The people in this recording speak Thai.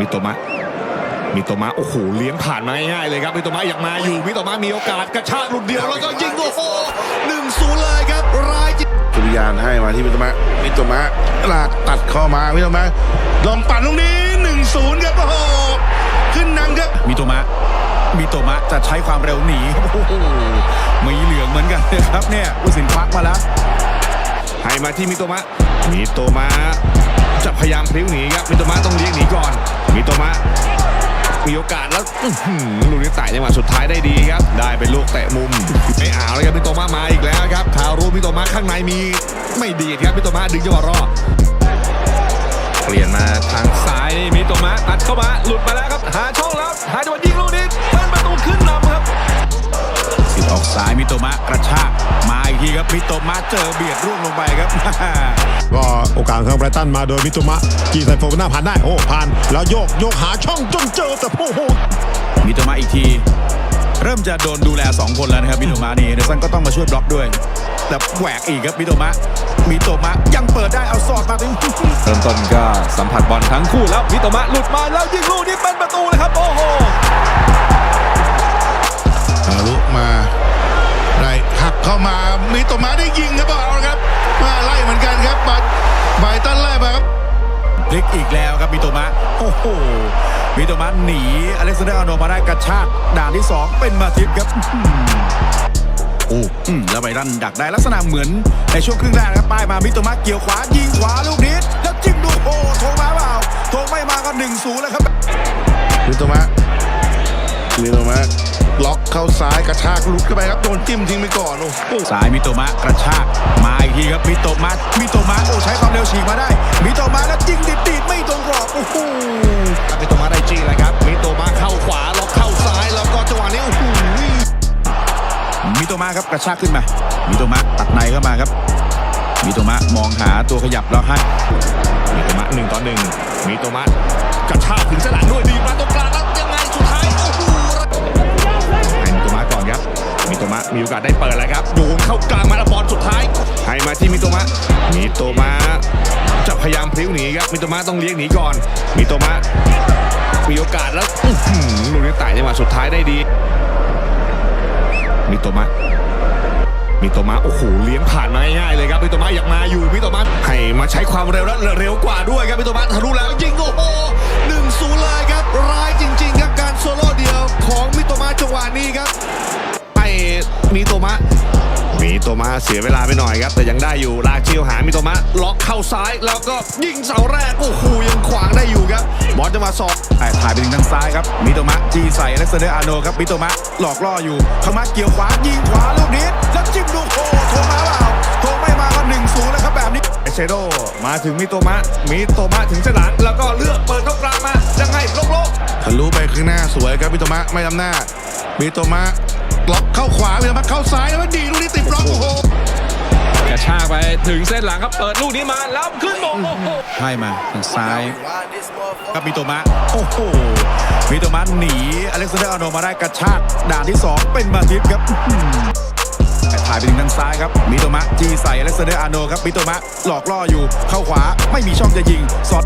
มิโตมะมิโตมะโอ้โหเลี้ยงผ่านมาง่ายๆเลยครับมิโตมะอยากมาอยู่มิโตมะมีโอกาสกระชากหลุดเดียวแล้วก็ยิงโอ้โหหนึ่งศูนย์เลยครับรายจริงสุริยานให้มาที่มิโตมะมิโตมะลากตัดเข้ามามิโตมะลองปั่นตรงนี้1นศูนย์ครับโอ้โหขึ้นนำครับมิโตมะมิโตมะจะใช้ความเร็วหนีโอ้โหมีเหลืองเหมือนกันเลยครับเนี่ยผู้สินควักมาแล้วให้มาที่มิโตมะมิโตมะจะพยายามพลิ้วหนีครับมิโตมะต้องเลี้ยงหนีก่อนมิโตมะมีโอกาสแล้วลูกนี้แตะจังหวะสุดท้ายได้ดีครับ ได้เป็นลูกเตะมุมไม่เอาเลยครับมิโตมะมาอีกแล้วครับคารุมิโตมะข้างในมีไม่ดีครับมิโตมะดึงจังหวะรอดเปลี่ยนมาทางซ้ายนี่มิโตมะตัดเข้ามาหลุดมาแล้วครับ หาช่องแล้วหาจังหวะยิงลูกนี้เปิ้ลประตูขึ้นนำครับสิทธิ์ออกซ้ายมิโตมะกระชากมา อีกทีครับมิโตมะเจอเบียดร่วงลงไปครับ ก็โอกาสของไบรตันมาโดยมิตุมะจีใส่โฟกหน้าผ่านได้โอ้ผ่าน แล้วโยกโยกหาช่องจนเจอแต่โอ้โหมิโตมะอีกที เริ่มจะโดนดูแล 2 คนแล้วนะครับมิโตมะนี่เดซันก็ต้องมาช่วยบล็อกด้วยแต่แหวกอีกครับมิโตมะมิโตมะยังเปิดได้เอาสอดมาถึงเริ่มต้นก็สัมผัสบอลทั้งคู่แล้วมิโตมะหลุดมาแล้วยิงลูกนี้เป็นประตูเลยครับโอ้โห พลิกอีกแล้วครับมิโตมะโอ้โหมิโตมะหนีอเล็กซานเดอร์อาโนมาได้กระชากด่านที่ 2 เป็นมาทิปครับโอ้แล้วไปรันดักได้ลักษณะเหมือนในช่วงครึ่งแรกครับป้ายมามิโตมะเกี่ยวขวายิงขวาลูกนี้แล้วจิ้มดูโอ้โทงมาเปล่าโทงไม่มาก็หนึ่งศูนย์แล้วครับมิโตมะมิโตมะ ล็อกเข้าซ้ายกระชากหลุดเข้าไปครับโดนจิ้มทิ้งไปก่อนโอ้โหสายมิโตมะกระชากมาอีกทีครับมิโตมะมิโตมะโอ้ใช้ความเร็วฉีกมาได้มิโตมะแล้วยิงติดๆไม่ตรงกรอบโอ้โหมิโตมะได้จี้เลยครับมิโตมะเข้าขวาล็อกเข้าซ้ายแล้วก็จังหวะนี้โอ้โหมิโตมะครับกระชากขึ้นมามิโตมะตัดในเข้ามาครับมิโตมะมองหาตัวขยับแล้วให้มิโตมะหนึ่งต่อหนึ่งมิโตมะกระชากถึงสนามด้วยดีมาตรงกลางแล้วยังไง มิโตมะมีโอกาสได้เปิดแล้วครับโยงเข้ากลางมาแล้วบอลสุดท้าย ให้มาที่มิโตมะมิโตมะจะพยายามพลิ้วหนีครับมิโตมะต้องเลี้ยงหนีก่อนมิโตมะมีโอกาสแล้วอื้อหือลูกนี้แตะจังหวะสุดท้ายได้ดี มิโตมะมิโตมะโอ้โหเลี้ยงผ่านมาง่ายๆเลยครับมิโตมะอยากมาอยู่มิโตมะให้มาใช้ความเร็วและเร็วกว่าด้วยครับมิโตมะทะลุแล้วยิงโอ้โห ตมะเสียเวลาไปหน่อยครับ แต่ยังได้อยู่ลากเชียวหามิโตมะล็อกเข้าซ้ายแล้วก็ยิงเสาแรกโอ้โหยังขวางได้อยู่ครับบอลจะมาสอบถ่ายถ่ายไปถึงทางซ้ายครับมิโตมะจีใส่อเล็กซานเดอร์อาโนครับมิโตมะหลอกล่ออยู่เข้ามาเกี่ยวขวายิงขวาลูกนี้แล้วจิ้มดูโอ้โทมาเปล่าโทไม่มาก็หนึ่งศูนย์แล้วครับแบบนี้เชโดมาถึงมิโตมะมิโตมะถึงสนามแล้วก็เลือกเปิดเข้ากลางมายังไงโล่งๆทะลุไปข้างหน้าสวยครับมิโตมะไม่ทำหน้ามิโตมะ ล็อกเข้าขวามิโตมะเข้าซ้ายแล้วมันดีลูกนี้ติดบล็อกโอ้โหกระชากไปถึงเส้นหลังครับเปิดลูกนี้มาแล้วขึ้นมงโอ้โหให้มาทางซ้ายครับมิโตมะโอ้โหมิโตมะหนีอเล็กซานเดอร์อาร์โนมาได้กระชากด่านที่ 2 เป็นมาทิปครับอื้อหือถ่ายไปถึงทางซ้ายครับมิโตมะจีใส่อเล็กซานเดอร์อาร์โนครับมิโตมะหลอกล่ออยู่เข้าขวาไม่มีช่องจะยิงสอด